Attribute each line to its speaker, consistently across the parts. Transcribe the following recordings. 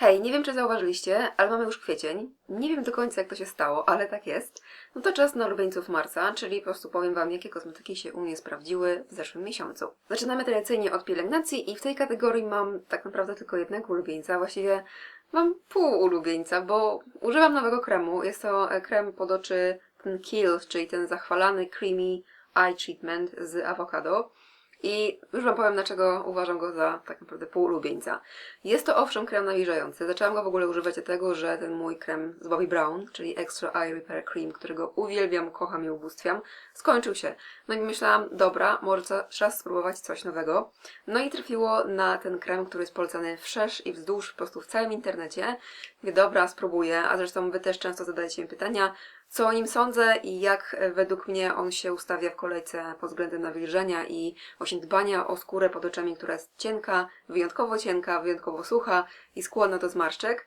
Speaker 1: Hej, nie wiem czy zauważyliście, ale mamy już kwiecień. Nie wiem do końca jak to się stało, ale tak jest. No to czas na ulubieńców marca, czyli po prostu powiem Wam, jakie kosmetyki się u mnie sprawdziły w zeszłym miesiącu. Zaczynamy tradycyjnie od pielęgnacji i w tej kategorii mam tak naprawdę tylko jednego ulubieńca, właściwie mam pół ulubieńca, bo używam nowego kremu. Jest to e, krem pod oczy ten Kiehl's, czyli ten zachwalany Creamy Eye Treatment z awokado. I już Wam powiem, dlaczego uważam go za tak naprawdę pół ulubieńca. Jest to owszem krem nawilżający. Zaczęłam go w ogóle używać dlatego, że ten mój krem z Bobbi Brown, czyli Extra Eye Repair Cream, którego uwielbiam, kocham i ubóstwiam, skończył się. No i myślałam, dobra, może czas spróbować coś nowego. No i trafiło na ten krem, który jest polecany wszerz i wzdłuż, po prostu w całym internecie. Mówię, dobra, spróbuję, a zresztą Wy też często zadajecie mi pytania, co o nim sądzę i jak e, według mnie on się ustawia w kolejce pod względem nawilżenia i właśnie dbania o skórę pod oczami, która jest cienka, wyjątkowo cienka, wyjątkowo sucha i skłonna do zmarszczek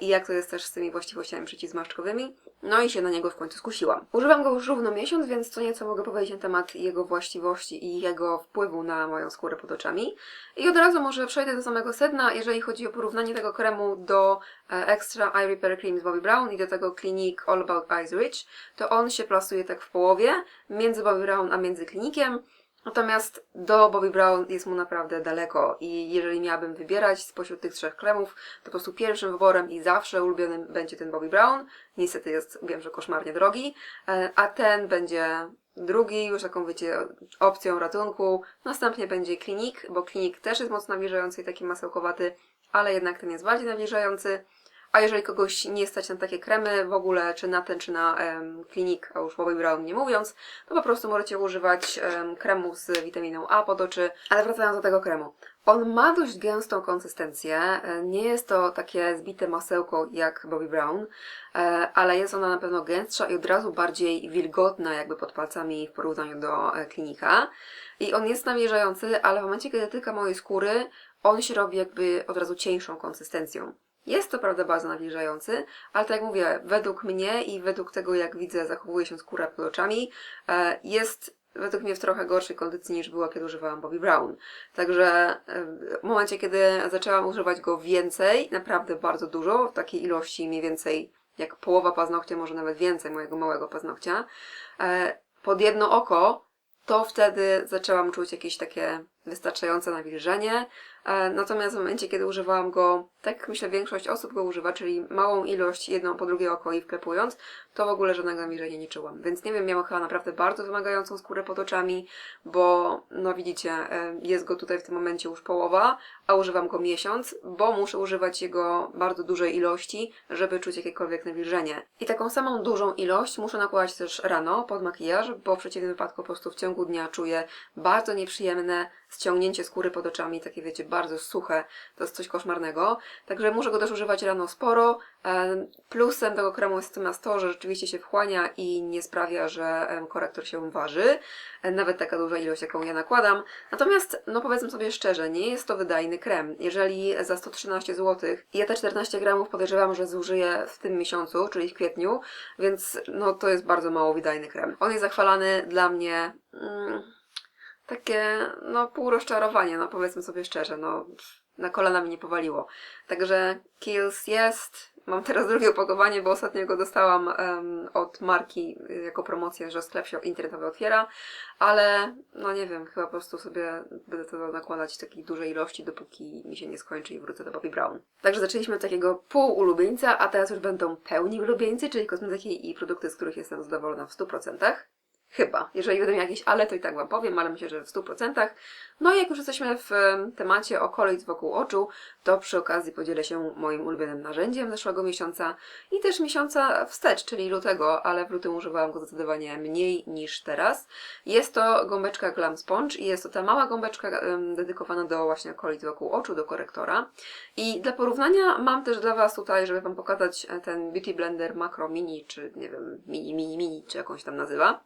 Speaker 1: i jak to jest też z tymi właściwościami przeciwzmarszczkowymi. No i się na niego w końcu skusiłam. Używam go już równo miesiąc, więc co nieco mogę powiedzieć na temat jego właściwości i jego wpływu na moją skórę pod oczami. I od razu może przejdę do samego sedna, jeżeli chodzi o porównanie tego kremu do e, Extra Eye Repair Cream z Bobbi Brown i do tego Clinique All About Eyes Rich, to on się plasuje tak w połowie, między Bobbi Brown a między klinikiem. Natomiast do Bobbi Brown jest mu naprawdę daleko i jeżeli miałabym wybierać spośród tych trzech kremów, to po prostu pierwszym wyborem i zawsze ulubionym będzie ten Bobbi Brown. Niestety jest, wiem, że koszmarnie drogi, e, a ten będzie drugi, już taką wiecie, opcją ratunku. Następnie będzie klinik, bo klinik też jest mocno nawilżający i taki masełkowaty, ale jednak ten jest bardziej nawilżający. A jeżeli kogoś nie stać na takie kremy w ogóle, czy na ten, czy na klinik, a już Bobbi Brown nie mówiąc, to po prostu możecie używać em, kremu z witaminą A pod oczy. Ale wracając do tego kremu. On ma dość gęstą konsystencję, e, nie jest to takie zbite masełko jak Bobbi Brown, e, ale jest ona na pewno gęstsza i od razu bardziej wilgotna jakby pod palcami w porównaniu do e, klinika. I on jest nawilżający, ale w momencie, kiedy tyka mojej skóry, on się robi jakby od razu cieńszą konsystencją. Jest to prawda bardzo nawilżający, ale tak jak mówię, według mnie i według tego jak widzę zachowuje się skóra pod oczami, e, jest według mnie w trochę gorszej kondycji niż była, kiedy używałam Bobbi Brown. Także e, w momencie, kiedy zaczęłam używać go więcej, naprawdę bardzo dużo, w takiej ilości mniej więcej jak połowa paznokcia, może nawet więcej mojego małego paznokcia, e, pod jedno oko, to wtedy zaczęłam czuć jakieś takie wystarczające nawilżenie. E, Natomiast w momencie, kiedy używałam go, tak myślę większość osób go używa, czyli małą ilość, jedną po drugie oko i wklepując, to w ogóle żadnego nawilżenia nie czułam. Więc nie wiem, miałam chyba naprawdę bardzo wymagającą skórę pod oczami, bo no widzicie, e, jest go tutaj w tym momencie już połowa, a używam go miesiąc, bo muszę używać jego bardzo dużej ilości, żeby czuć jakiekolwiek nawilżenie. I taką samą dużą ilość muszę nakładać też rano pod makijaż, bo w przeciwnym wypadku po prostu w ciągu dnia czuję bardzo nieprzyjemne ściągnięcie skóry pod oczami, takie wiecie, bardzo suche, to jest coś koszmarnego. Także muszę go też używać rano sporo. E, Plusem tego kremu jest natomiast to, że rzeczywiście się wchłania i nie sprawia, że korektor się waży. E, Nawet taka duża ilość, jaką ja nakładam. Natomiast, no powiedzmy sobie szczerze, nie jest to wydajny krem. Jeżeli za 113 zł, ja te 14 gramów podejrzewam, że zużyję w tym miesiącu, czyli w kwietniu, więc no to jest bardzo mało wydajny krem. On jest zachwalany dla mnie... Mm, takie, no, pół rozczarowanie, no powiedzmy sobie szczerze, no, na kolana mi nie powaliło. Także Kills jest. Mam teraz drugie opakowanie, bo ostatnio go dostałam em, od marki y, jako promocję, że sklep się internetowy otwiera, ale no nie wiem, chyba po prostu sobie będę to nakładać w takiej dużej ilości, dopóki mi się nie skończy i wrócę do Bobbi Brown. Także zaczęliśmy od takiego pół ulubieńca, a teraz już będą pełni ulubieńcy, czyli kosmetyki i produkty, z których jestem zadowolona w 100%. Chyba. Jeżeli będę miał jakieś ale, to i tak Wam powiem, ale myślę, że w 100%. No i jak już jesteśmy w em, temacie okolic wokół oczu, to przy okazji podzielę się moim ulubionym narzędziem zeszłego miesiąca i też miesiąca wstecz, czyli lutego, ale w lutym używałam go zdecydowanie mniej niż teraz. Jest to gąbeczka Glam Sponge i jest to ta mała gąbeczka dedykowana do właśnie okolic wokół oczu, do korektora. I dla porównania mam też dla Was tutaj, żeby Wam pokazać e, ten Beauty Blender Macro Mini, czy nie wiem, Mini, Mini, Mini, czy jakąś tam nazywa.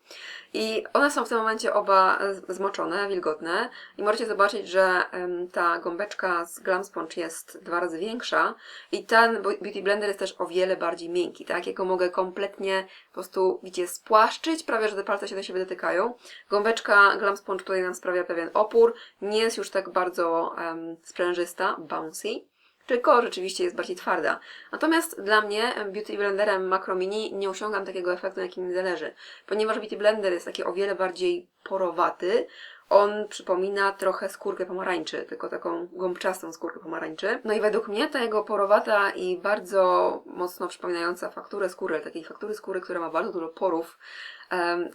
Speaker 1: I one są w tym momencie oba zmoczone, wilgotne i możecie zobaczyć, że ta gąbeczka z Glam Sponge jest dwa razy większa i ten Beauty Blender jest też o wiele bardziej miękki, tak? Jego mogę kompletnie po prostu, widzicie, spłaszczyć, prawie że te palce się do siebie dotykają. Gąbeczka Glam Sponge tutaj nam sprawia pewien opór, nie jest już tak bardzo em, sprężysta, bouncy. Tylko rzeczywiście jest bardziej twarda. Natomiast dla mnie Beauty Blenderem Macro Mini nie osiągam takiego efektu, na jakim mi zależy, ponieważ Beauty Blender jest taki o wiele bardziej porowaty, on przypomina trochę skórkę pomarańczy, tylko taką gąbczastą skórkę pomarańczy. No i według mnie ta jego porowata i bardzo mocno przypominająca fakturę skóry, takiej faktury skóry, która ma bardzo dużo porów,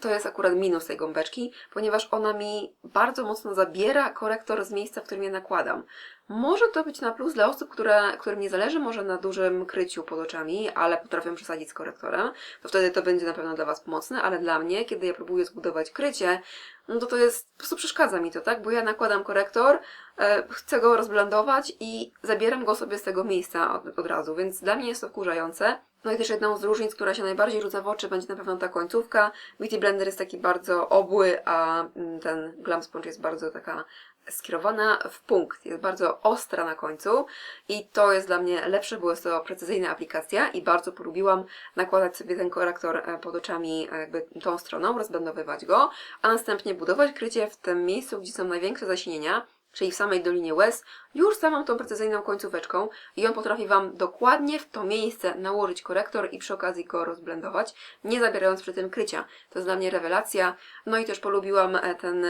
Speaker 1: to jest akurat minus tej gąbeczki, ponieważ ona mi bardzo mocno zabiera korektor z miejsca, w którym je nakładam. Może to być na plus dla osób, które, którym nie zależy może na dużym kryciu pod oczami, ale potrafią przesadzić z korektorem, to wtedy to będzie na pewno dla Was pomocne, ale dla mnie, kiedy ja próbuję zbudować krycie, no to to jest, po prostu przeszkadza mi to, tak? Bo ja nakładam korektor, e, chcę go rozblendować i zabieram go sobie z tego miejsca od, od razu, więc dla mnie jest to wkurzające. No i też jedną z różnic, która się najbardziej rzuca w oczy, będzie na pewno ta końcówka. Beauty Blender jest taki bardzo obły, a mm, ten Glam Sponge jest bardzo taka skierowana w punkt, jest bardzo ostra na końcu i to jest dla mnie lepsze, bo jest to precyzyjna aplikacja i bardzo polubiłam nakładać sobie ten korektor e, pod oczami e, jakby tą stroną, rozblendowywać go, a następnie budować krycie w tym miejscu, gdzie są największe zasinienia, czyli w samej Dolinie Łez, już samą tą precyzyjną końcóweczką i on potrafi Wam dokładnie w to miejsce nałożyć korektor i przy okazji go rozblendować, nie zabierając przy tym krycia. To jest dla mnie rewelacja. No i też polubiłam e, ten...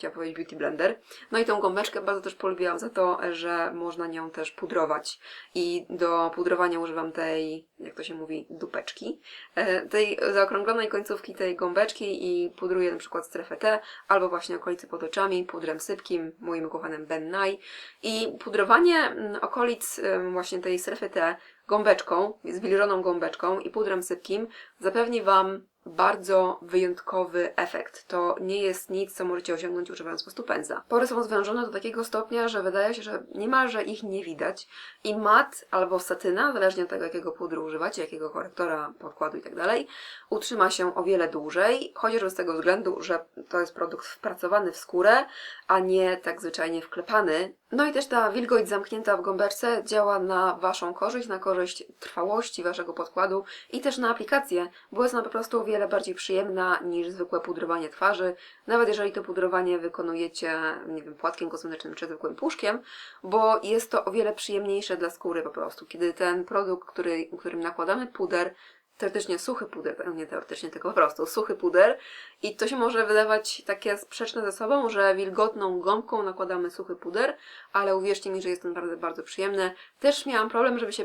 Speaker 1: chciałam powiedzieć Beauty Blender. No i tą gąbeczkę bardzo też polubiłam za to, że można nią też pudrować. I do pudrowania używam tej, jak to się mówi, dupeczki. E, tej zaokrąglonej końcówki tej gąbeczki i pudruję na przykład strefę T, albo właśnie okolicy pod oczami, pudrem sypkim, moim ukochanym Ben Nye. I pudrowanie mm, okolic właśnie tej strefy T gąbeczką, zwilżoną gąbeczką i pudrem sypkim zapewni Wam bardzo wyjątkowy efekt. To nie jest nic, co możecie osiągnąć używając po pędzla. Pory są zwężone do takiego stopnia, że wydaje się, że niemalże ich nie widać i mat albo satyna, zależnie od tego, jakiego pudru używacie, jakiego korektora, podkładu i tak utrzyma się o wiele dłużej, chociażby z tego względu, że to jest produkt wpracowany w skórę, a nie tak zwyczajnie wklepany. No i też ta wilgoć zamknięta w gąbeczce działa na Waszą korzyść, na korzyść trwałości Waszego podkładu i też na aplikację, bo jest ona po prostu o wiele bardziej przyjemna niż zwykłe pudrowanie twarzy, nawet jeżeli to pudrowanie wykonujecie, nie wiem, płatkiem kosmetycznym czy zwykłym puszkiem, bo jest to o wiele przyjemniejsze dla skóry po prostu, kiedy ten produkt, który, którym nakładamy puder, teoretycznie suchy puder, no nie teoretycznie, tylko po prostu suchy puder i to się może wydawać takie sprzeczne ze sobą, że wilgotną gąbką nakładamy suchy puder, ale uwierzcie mi, że jest to naprawdę bardzo przyjemne. Też miałam problem, żeby się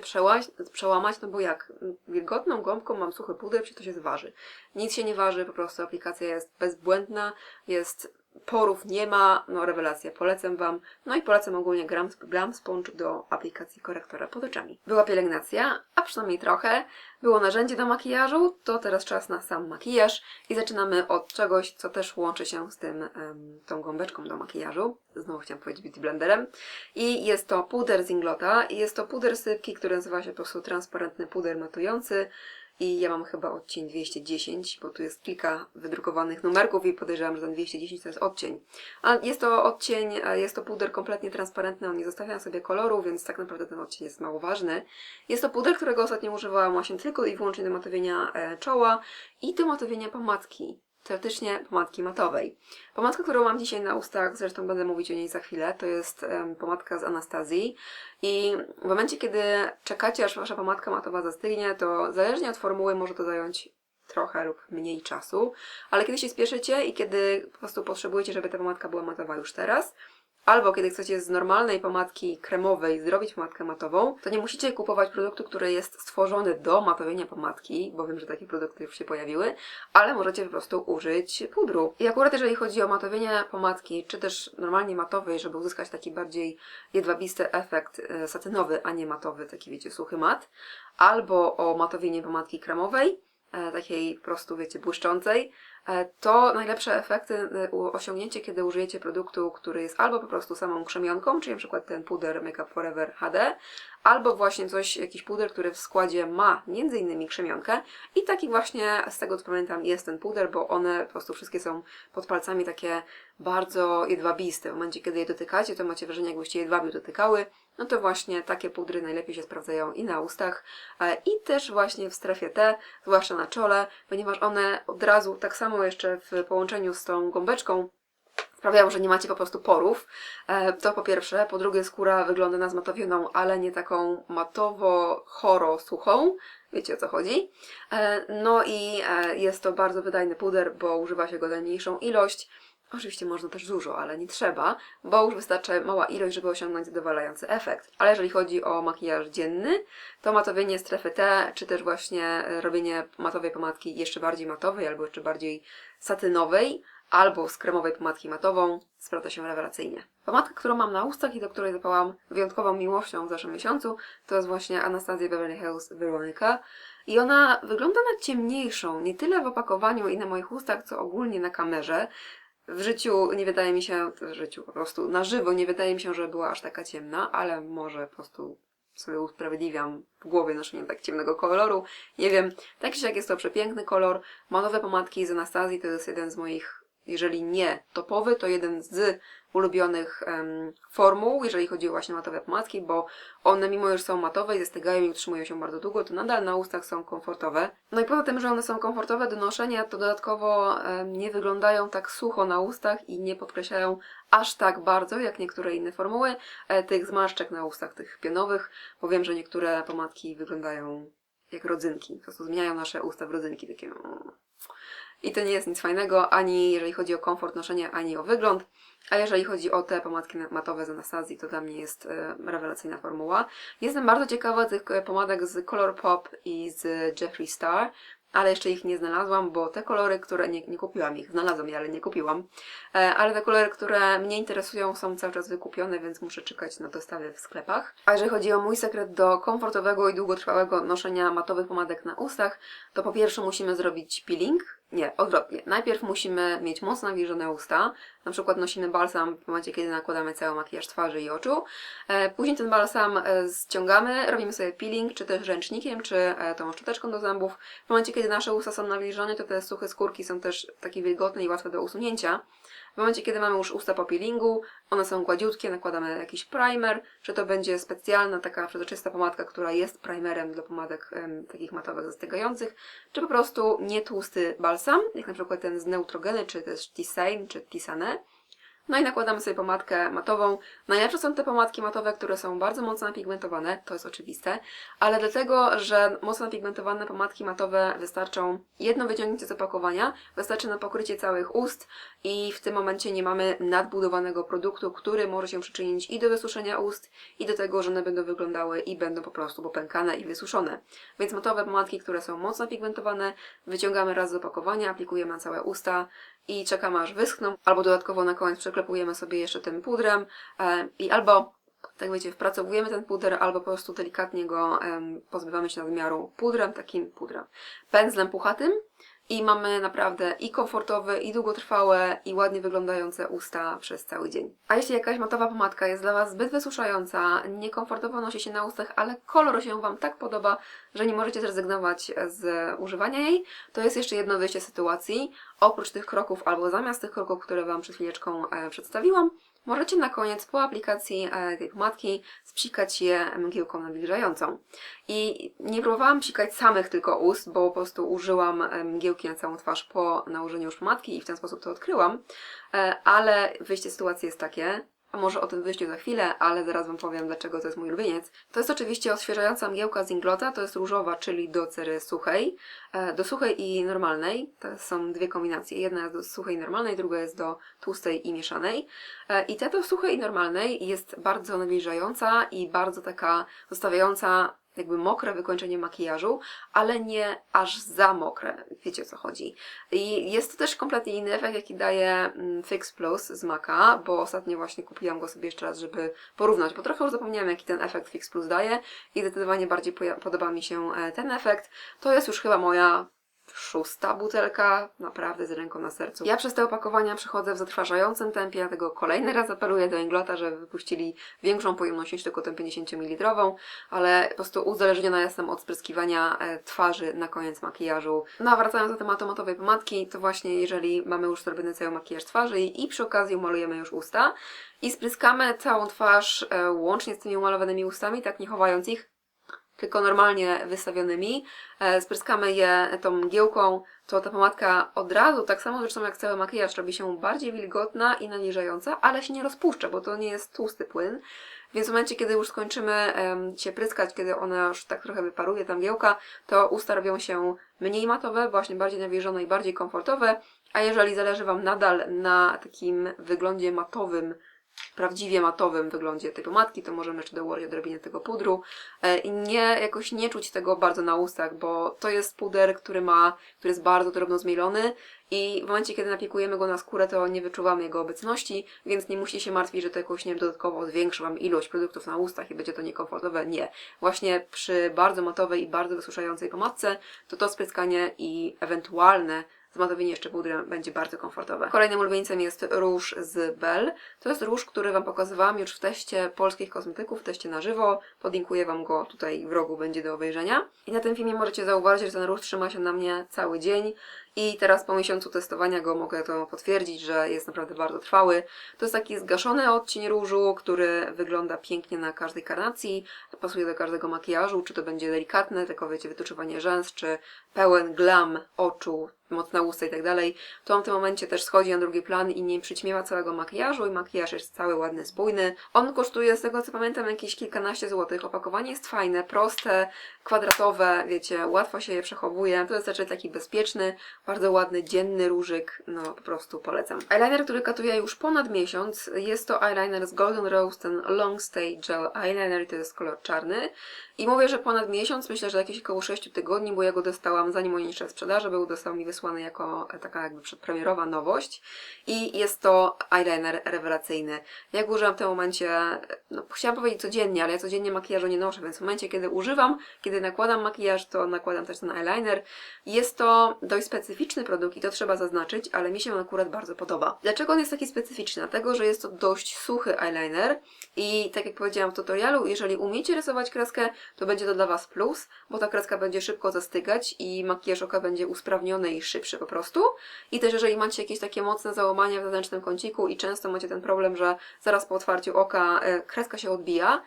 Speaker 1: przełamać, no bo jak wilgotną gąbką mam suchy puder, czy to się zważy. Nic się nie waży, po prostu aplikacja jest bezbłędna, jest porów nie ma, no rewelacja, polecam Wam. No i polecam ogólnie Glam, Glam Sponge do aplikacji korektora pod oczami. Była pielęgnacja, a przynajmniej trochę. Było narzędzie do makijażu, to teraz czas na sam makijaż i zaczynamy od czegoś, co też łączy się z tym, tą gąbeczką do makijażu. Znowu chciałam powiedzieć beauty blenderem. I jest to puder z Inglota jest to puder sypki, który nazywa się po prostu transparentny puder matujący. I ja mam chyba odcień 210, bo tu jest kilka wydrukowanych numerków i podejrzewam, że ten 210 to jest odcień. A jest to odcień, e, jest to puder kompletnie transparentny, on nie zostawia sobie koloru, więc tak naprawdę ten odcień jest mało ważny. Jest to puder, którego ostatnio używałam właśnie tylko i wyłącznie do matowienia e, czoła i do matowienia pomadki. Teoretycznie pomadki matowej. Pomadka, którą mam dzisiaj na ustach, zresztą będę mówić o niej za chwilę, to jest pomadka z Anastazji. I w momencie, kiedy czekacie, aż wasza pomadka matowa zastygnie, to zależnie od formuły może to zająć trochę lub mniej czasu, ale kiedy się spieszycie i kiedy po prostu potrzebujecie, żeby ta pomadka była matowa już teraz, albo kiedy chcecie z normalnej pomadki kremowej zrobić pomadkę matową, to nie musicie kupować produktu, który jest stworzony do matowienia pomadki, bo wiem, że takie produkty już się pojawiły, ale możecie po prostu użyć pudru. I akurat jeżeli chodzi o matowienie pomadki, czy też normalnie matowej, żeby uzyskać taki bardziej jedwabisty efekt e, satynowy, a nie matowy, taki wiecie, suchy mat, albo o matowienie pomadki kremowej, e, takiej po prostu, wiecie, błyszczącej, to najlepsze efekty e, osiągnięcie, kiedy użyjecie produktu, który jest albo po prostu samą krzemionką, czyli przykład ten puder Makeup Forever HD, albo właśnie coś, jakiś puder, który w składzie ma innymi krzemionkę i taki właśnie, z tego co pamiętam, jest ten puder, bo one po prostu wszystkie są pod palcami takie bardzo jedwabiste. W momencie, kiedy je dotykacie, to macie wrażenie, jakbyście jedwabiu dotykały. No to właśnie takie pudry najlepiej się sprawdzają i na ustach, e, i też właśnie w strefie T, zwłaszcza na czole, ponieważ one od razu, tak samo jeszcze w połączeniu z tą gąbeczką, sprawiają, że nie macie po prostu porów. E, To po pierwsze. Po drugie, skóra wygląda na zmatowioną, ale nie taką matowo-choro-suchą. Wiecie o co chodzi. E, No i e, jest to bardzo wydajny puder, bo używa się go na mniejszą ilość. Oczywiście można też dużo, ale nie trzeba, bo już wystarczy mała ilość, żeby osiągnąć zadowalający efekt. Ale jeżeli chodzi o makijaż dzienny, to matowienie strefy T, czy też właśnie e, robienie matowej pomadki jeszcze bardziej matowej, albo jeszcze bardziej satynowej, albo z kremowej pomadki matową, sprawdza się rewelacyjnie. Pomadka, którą mam na ustach i do której zapałam wyjątkową miłością w zeszłym miesiącu, to jest właśnie Anastasia Beverly Hills Veronica. I ona wygląda na ciemniejszą, nie tyle w opakowaniu i na moich ustach, co ogólnie na kamerze. W życiu nie wydaje mi się, w życiu po prostu, na żywo nie wydaje mi się, że była aż taka ciemna, ale może po prostu sobie usprawiedliwiam w głowie noszenie tak ciemnego koloru. Nie wiem, tak czy siak jest to przepiękny kolor. Matowe pomadki z Anastazji to jest jeden z moich, jeżeli nie topowy, to jeden z ulubionych em, formuł, jeżeli chodzi o właśnie matowe pomadki, bo one mimo, że są matowe i zastygają i utrzymują się bardzo długo, to nadal na ustach są komfortowe. No i poza tym, że one są komfortowe do noszenia, to dodatkowo em, nie wyglądają tak sucho na ustach i nie podkreślają aż tak bardzo, jak niektóre inne formuły, e, tych zmarszczek na ustach, tych pionowych, bo wiem, że niektóre pomadki wyglądają jak rodzynki, po prostu zmieniają nasze usta w rodzynki, takie mm. I to nie jest nic fajnego, ani jeżeli chodzi o komfort noszenia, ani o wygląd. A jeżeli chodzi o te pomadki matowe z Anastazji, to dla mnie jest e, rewelacyjna formuła. Jestem bardzo ciekawa tych e, pomadek z Colourpop i z Jeffree Star, ale jeszcze ich nie znalazłam, bo te kolory, które nie, nie kupiłam ich, znalazłam je, ale nie kupiłam. E, ale te kolory, które mnie interesują, są cały czas wykupione, więc muszę czekać na dostawy w sklepach. A jeżeli chodzi o mój sekret do komfortowego i długotrwałego noszenia matowych pomadek na ustach, to po pierwsze musimy zrobić peeling. Nie, odwrotnie. Najpierw musimy mieć mocno nawilżone usta. Na przykład nosimy balsam w momencie, kiedy nakładamy cały makijaż twarzy i oczu. E, Później ten balsam e, ściągamy, robimy sobie peeling, czy też ręcznikiem, czy e, tą szczoteczką do zębów. W momencie, kiedy nasze usta są nawilżone, to te suche skórki są też takie wilgotne i łatwe do usunięcia. W momencie, kiedy mamy już usta po peelingu, one są gładziutkie, nakładamy jakiś primer, czy to będzie specjalna taka przezroczysta pomadka, która jest primerem dla pomadek em, takich matowych zastygających, czy po prostu nie tłusty balsam, jak na przykład ten z Neutrogeny, czy też Tisane, czy Tisane. No i nakładamy sobie pomadkę matową. Najlepsze są te pomadki matowe, które są bardzo mocno napigmentowane, to jest oczywiste, ale dlatego, że mocno napigmentowane pomadki matowe wystarczą jedno wyciągnięcie z opakowania, wystarczy na pokrycie całych ust i w tym momencie nie mamy nadbudowanego produktu, który może się przyczynić i do wysuszenia ust, i do tego, że one będą wyglądały i będą po prostu popękane i wysuszone. Więc matowe pomadki, które są mocno pigmentowane, wyciągamy raz z opakowania, aplikujemy na całe usta i czekamy aż wyschną, albo dodatkowo na koniec przeklepujemy sobie jeszcze tym pudrem i albo tak wiecie, wpracowujemy ten puder, albo po prostu delikatnie go pozbywamy się nadmiaru pudrem, takim pudrem, pędzlem puchatym i mamy naprawdę i komfortowe, i długotrwałe, i ładnie wyglądające usta przez cały dzień. A jeśli jakaś matowa pomadka jest dla Was zbyt wysuszająca, niekomfortowo nosi się na ustach, ale kolor się Wam tak podoba, że nie możecie zrezygnować z używania jej, to jest jeszcze jedno wyjście z sytuacji. Oprócz tych kroków, albo zamiast tych kroków, które Wam przed chwileczką e, przedstawiłam, Możecie na koniec po aplikacji e, tej pomadki spsikać je mgiełką nawilżającą. I nie próbowałam psikać samych tylko ust, bo po prostu użyłam e, mgiełki na całą twarz po nałożeniu już pomadki i w ten sposób to odkryłam. Ale wyjście z sytuacji jest takie, a może o tym wyjściu za chwilę, ale zaraz Wam powiem, dlaczego to jest mój ulubieniec. To jest oczywiście odświeżająca mgiełka z Inglota, to jest różowa, czyli do cery suchej. E, Do suchej i normalnej, to są dwie kombinacje. Jedna jest do suchej i normalnej, druga jest do tłustej i mieszanej. E, I ta do suchej i normalnej jest bardzo nawilżająca i bardzo taka zostawiająca jakby mokre wykończenie makijażu, ale nie aż za mokre. Wiecie o co chodzi. I jest to też kompletnie inny efekt, jaki daje mm, Fix Plus z Maca, bo ostatnio właśnie kupiłam go sobie jeszcze raz, żeby porównać, bo trochę już zapomniałam, jaki ten efekt Fix Plus daje i zdecydowanie bardziej podoba mi się e, ten efekt. To jest już chyba moja szósta butelka, naprawdę z ręką na sercu. Ja przez te opakowania przechodzę w zatrważającym tempie, dlatego kolejny raz apeluję do Inglota, żeby wypuścili większą pojemność niż tylko tę 50 ml, ale po prostu uzależniona jestem od spryskiwania e, twarzy na koniec makijażu. No a wracając do tematu matowej pomadki, to właśnie jeżeli mamy już zrobiony cały makijaż twarzy i, przy okazji umalujemy już usta i spryskamy całą twarz e, łącznie z tymi umalowanymi ustami, tak nie chowając ich, tylko normalnie wystawionymi, e, spryskamy je tą mgiełką, to ta pomadka od razu, tak samo zresztą jak cały makijaż, robi się bardziej wilgotna i nawilżająca, ale się nie rozpuszcza, bo to nie jest tłusty płyn. Więc w momencie, kiedy już skończymy się pryskać, kiedy ona już tak trochę wyparuje, ta mgiełka, to usta robią się mniej matowe, właśnie bardziej nawilżone i bardziej komfortowe. A jeżeli zależy Wam nadal na takim wyglądzie matowym, prawdziwie matowym wyglądzie tej pomadki, to możemy jeszcze dołożyć odrobinę tego pudru e, i nie, jakoś nie czuć tego bardzo na ustach, bo to jest puder, który ma, który jest bardzo drobno zmielony i w momencie, kiedy napiekujemy go na skórę, to nie wyczuwamy jego obecności, więc nie musicie się martwić, że to jakoś, nie wiem, dodatkowo zwiększy Wam ilość produktów na ustach i będzie to niekomfortowe. Nie. Właśnie przy bardzo matowej i bardzo wysuszającej pomadce, to to spryskanie i ewentualne zmatowienie jeszcze pudrem będzie bardzo komfortowe. Kolejnym ulubieńcem jest róż z Bell. To jest róż, który Wam pokazywałam już w teście polskich kosmetyków, w teście na żywo. Podlinkuję Wam go tutaj w rogu, będzie do obejrzenia. I na tym filmie możecie zauważyć, że ten róż trzyma się na mnie cały dzień. I teraz po miesiącu testowania go mogę to potwierdzić, że jest naprawdę bardzo trwały. To jest taki zgaszony odcień różu, który wygląda pięknie na każdej karnacji, pasuje do każdego makijażu, czy to będzie delikatne, tylko wiecie, wytuczowanie rzęs, czy pełen glam oczu, mocna usta i tak dalej, to on w tym momencie też schodzi na drugi plan i nie przyćmiewa całego makijażu i makijaż jest cały ładny, spójny. On kosztuje, z tego co pamiętam, jakieś kilkanaście złotych. Opakowanie jest fajne, proste, kwadratowe, wiecie, łatwo się je przechowuje. To jest raczej taki bezpieczny, bardzo ładny, dzienny różyk, no po prostu polecam. Eyeliner, który katuję już ponad miesiąc, jest to eyeliner z Golden Rose, ten Long Stay Gel Eyeliner i to jest kolor czarny. I mówię, że ponad miesiąc, myślę, że jakieś około 6 tygodni, bo ja go dostałam zanim on jeszcze sprzedaży był, dostał mi wysłany jako e, taka jakby przedpremierowa nowość. I jest to eyeliner rewelacyjny. Ja go używam w tym momencie, no chciałam powiedzieć codziennie, ale ja codziennie makijażu nie noszę, więc w momencie, kiedy używam, kiedy nakładam makijaż, to nakładam też ten eyeliner. Jest to dość specyficzny produkt i to trzeba zaznaczyć, ale mi się on akurat bardzo podoba. Dlaczego on jest taki specyficzny? Dlatego, że jest to dość suchy eyeliner i tak jak powiedziałam w tutorialu, jeżeli umiecie rysować kreskę, to będzie to dla Was plus, bo ta kreska będzie szybko zastygać i makijaż oka będzie usprawniony i szybszy po prostu. I też jeżeli macie jakieś takie mocne załamania w zewnętrznym kąciku i często macie ten problem, że zaraz po otwarciu oka e, kreska się odbija,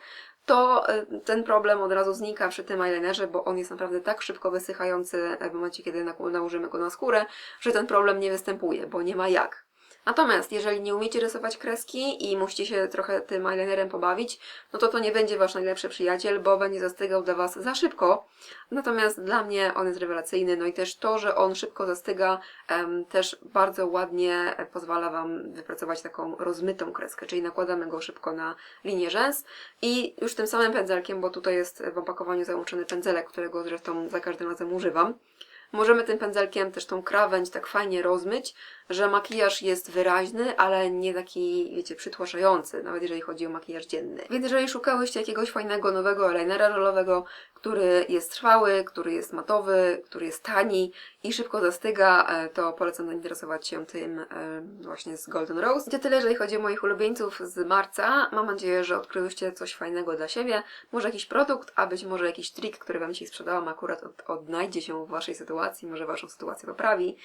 Speaker 1: to e, ten problem od razu znika przy tym eyelinerze, bo on jest naprawdę tak szybko wysychający w momencie, kiedy nałożymy go na skórę, że ten problem nie występuje, bo nie ma jak. Natomiast jeżeli nie umiecie rysować kreski i musicie się trochę tym eyelinerem pobawić, no to to nie będzie Wasz najlepszy przyjaciel, bo będzie zastygał dla Was za szybko. Natomiast dla mnie on jest rewelacyjny, no i też to, że on szybko zastyga, też bardzo ładnie e, pozwala Wam wypracować taką rozmytą kreskę, czyli nakładamy go szybko na linię rzęs i już tym samym pędzelkiem, bo tutaj jest w opakowaniu załączony pędzelek, którego zresztą za każdym razem używam, Możemy tym pędzelkiem też tą krawędź tak fajnie rozmyć, że makijaż jest wyraźny, ale nie taki, wiecie, przytłaczający, nawet jeżeli chodzi o makijaż dzienny. Więc jeżeli szukałyście jakiegoś fajnego nowego eyelinera żelowego, który jest trwały, który jest matowy, który jest tani i szybko zastyga, e, to polecam zainteresować się tym e, właśnie z Golden Rose. To tyle, jeżeli chodzi o moich ulubieńców z marca. Mam nadzieję, że odkryłyście coś fajnego dla siebie. Może jakiś produkt, a być może jakiś trik, który Wam dzisiaj sprzedałam, akurat od, odnajdzie się w Waszej sytuacji, może Waszą sytuację poprawi.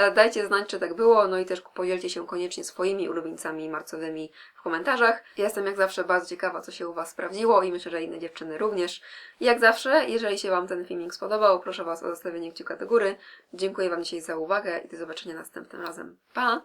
Speaker 1: E, Dajcie znać, czy tak było, no i też podzielcie się koniecznie swoimi ulubieńcami marcowymi w komentarzach. Ja jestem jak zawsze bardzo ciekawa, co się u Was sprawdziło i myślę, że inne dziewczyny również. Jak zawsze, jeżeli się Wam ten filmik spodobał, proszę Was o zostawienie kciuka do góry. Dziękuję Wam dzisiaj za uwagę i do zobaczenia następnym razem. Pa!